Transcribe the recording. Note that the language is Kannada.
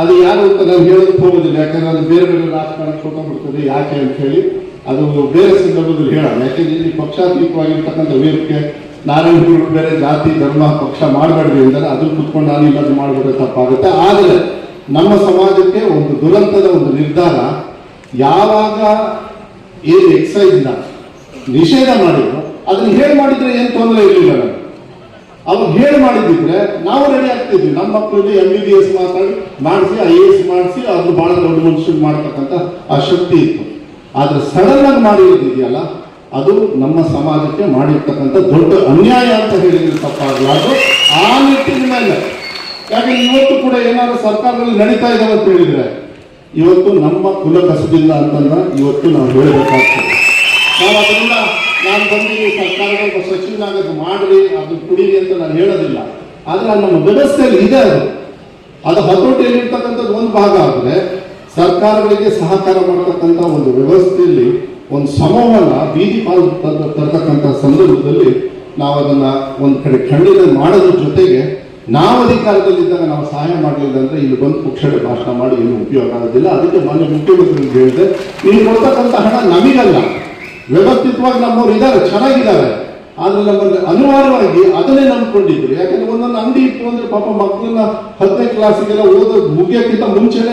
ಅದು ಯಾರು ಅಂತ ನಾನು ಹೇಳೋದಕ್ಕೆ ಹೋಗೋದಿಲ್ಲ, ಯಾಕಂದ್ರೆ ಅದು ಬೇರೆ ಬೇರೆ ರಾಜಕಾರಣಕ್ಕೆ ಬಿಡ್ತದೆ, ಯಾಕೆ ಅಂತ ಹೇಳಿ. ಅದು ಬೇರೆ ಸಂದರ್ಭದಲ್ಲಿ ಹೇಳೋಣ. ಯಾಕೆಂದ್ರೆ ಇಲ್ಲಿ ಪಕ್ಷಾತೀತವಾಗಿರ್ತಕ್ಕಂಥ ವೀರಕ್ಕೆ ನಾರಾಯಣ ಗುರು ಬೇರೆ ಜಾತಿ, ಧರ್ಮ, ಪಕ್ಷ ಮಾಡಬೇಡ್ರಿ ಅಂದರೆ ಅದನ್ನ ಕುತ್ಕೊಂಡು ನಾನು ಇಲ್ಲದ್ದು ಮಾಡಿಬಿಟ್ರೆ ತಪ್ಪಾಗುತ್ತೆ. ಆದರೆ ನಮ್ಮ ಸಮಾಜಕ್ಕೆ ಒಂದು ದುರಂತದ ಒಂದು ನಿರ್ಧಾರ ಯಾವಾಗ ಏನು ಎಕ್ಸೈಸ್ನ ನಿಷೇಧ ಮಾಡಿದ್ರು, ಅದನ್ನ ಹೇಳಿ ಮಾಡಿದ್ರೆ ಏನು ತೊಂದರೆ ಇರಲಿಲ್ಲ ಅವ್ರು ಹೇಳಿ ಮಾಡಿದ್ರೆ ನಾವು ರೆಡಿ ಆಗ್ತಿದ್ವಿ ನಮ್ಮ ಮಕ್ಕಳಿಗೆ ಎಂ ಬಿ ಬಿ ಎಸ್ ಮಾತಾಡಿ ಮಾಡಿಸಿ ಐ ಎ ಎಸ್ ಮಾಡಿಸಿ ಅದು ಬಹಳ ದೊಡ್ಡ ಮನುಷ್ಯರು ಮಾಡ್ತಕ್ಕಂಥ ಆ ಶಕ್ತಿ ಇತ್ತು. ಆದ್ರೆ ಸಡನ್ ಆಗಿ ಮಾಡಿರೋದಿದೆಯಲ್ಲ, ಅದು ನಮ್ಮ ಸಮಾಜಕ್ಕೆ ಮಾಡಿರ್ತಕ್ಕಂಥ ದೊಡ್ಡ ಅನ್ಯಾಯ ಅಂತ ಹೇಳಿದ್ರೆ ತಪ್ಪಾಗಲಾರ್ದು. ಆ ನಿಟ್ಟಿನ ಮೇಲೆ. ಯಾಕಂದ್ರೆ ಇವತ್ತು ಕೂಡ ಏನಾದ್ರು ಸರ್ಕಾರದಲ್ಲಿ ನಡೀತಾ ಇದಾವೆ ಅಂತ ಹೇಳಿದ್ರೆ, ಇವತ್ತು ನಮ್ಮ ಕುಲ ಕಸಬಿಲ್ಲ ಅಂತಂದ್ರೆ ಇವತ್ತು ನಾವು ಹೇಳಬೇಕಾಗ್ತದೆ. ನಾವು ನಾನು ಬಂದು ಸರ್ಕಾರದ ಸಚಿವನಾಗದು ಮಾಡಲಿ, ಅದು ಕುಡೀರಿ ಅಂತ ನಾನು ಹೇಳೋದಿಲ್ಲ. ಆದರೆ ನಮ್ಮ ವ್ಯವಸ್ಥೆಯಲ್ಲಿ ಇದೆ ಅದು. ಅದು ಹತೋಟಿಯಲ್ಲಿ ಒಂದು ಭಾಗ ಆದರೆ ಸರ್ಕಾರಗಳಿಗೆ ಸಹಕಾರ ಮಾಡತಕ್ಕಂಥ ಒಂದು ವ್ಯವಸ್ಥೆಯಲ್ಲಿ ಒಂದು ಸಮೂಹನ ಬೀದಿ ಪಾಲು ತರತಕ್ಕಂಥ ಸಂದರ್ಭದಲ್ಲಿ ನಾವು ಅದನ್ನ ಒಂದು ಕಡೆ ಖಂಡಿತ ಮಾಡೋದ್ರ ಜೊತೆಗೆ ನಾವು ಅಧಿಕಾರದಲ್ಲಿದ್ದಾಗ ನಾವು ಸಹಾಯ ಮಾಡಲಿಲ್ಲ ಅಂದರೆ ಇಲ್ಲಿ ಬಂದು ಪುಕ್ಷಡೆ ಭಾಷಣ ಮಾಡಿ ಏನು ಉಪಯೋಗ ಆಗೋದಿಲ್ಲ. ಅದಕ್ಕೆ ಮಾನ್ಯ ಮುಖ್ಯಮಂತ್ರಿ ಹೇಳಿದೆ, ನೀವು ಕೊಡ್ತಕ್ಕಂಥ ಹಣ ನಮಗಲ್ಲ. ವ್ಯವಸ್ಥಿತವಾಗಿ ನಮ್ಮವ್ರು ಇದ್ದಾರೆ, ಚೆನ್ನಾಗಿದ್ದಾರೆ. ಆದ್ರೆ ನಮ್ಮಲ್ಲಿ ಅನಿವಾರ್ಯವಾಗಿ ಅದನ್ನೇ ನಂಬ್ಕೊಂಡಿದ್ರು ಯಾಕಂದ್ರೆ ಒಂದೊಂದು ಅಂಗಡಿ ಇತ್ತು ಅಂದ್ರೆ ಪಾಪ ಮಕ್ಕಳನ್ನ ಹತ್ತನೇ ಕ್ಲಾಸಿಗೆಲ್ಲ ಓದೋದು ಮುಗಿಯೋಕ್ಕಿಂತ ಮುಂಚೆನೆ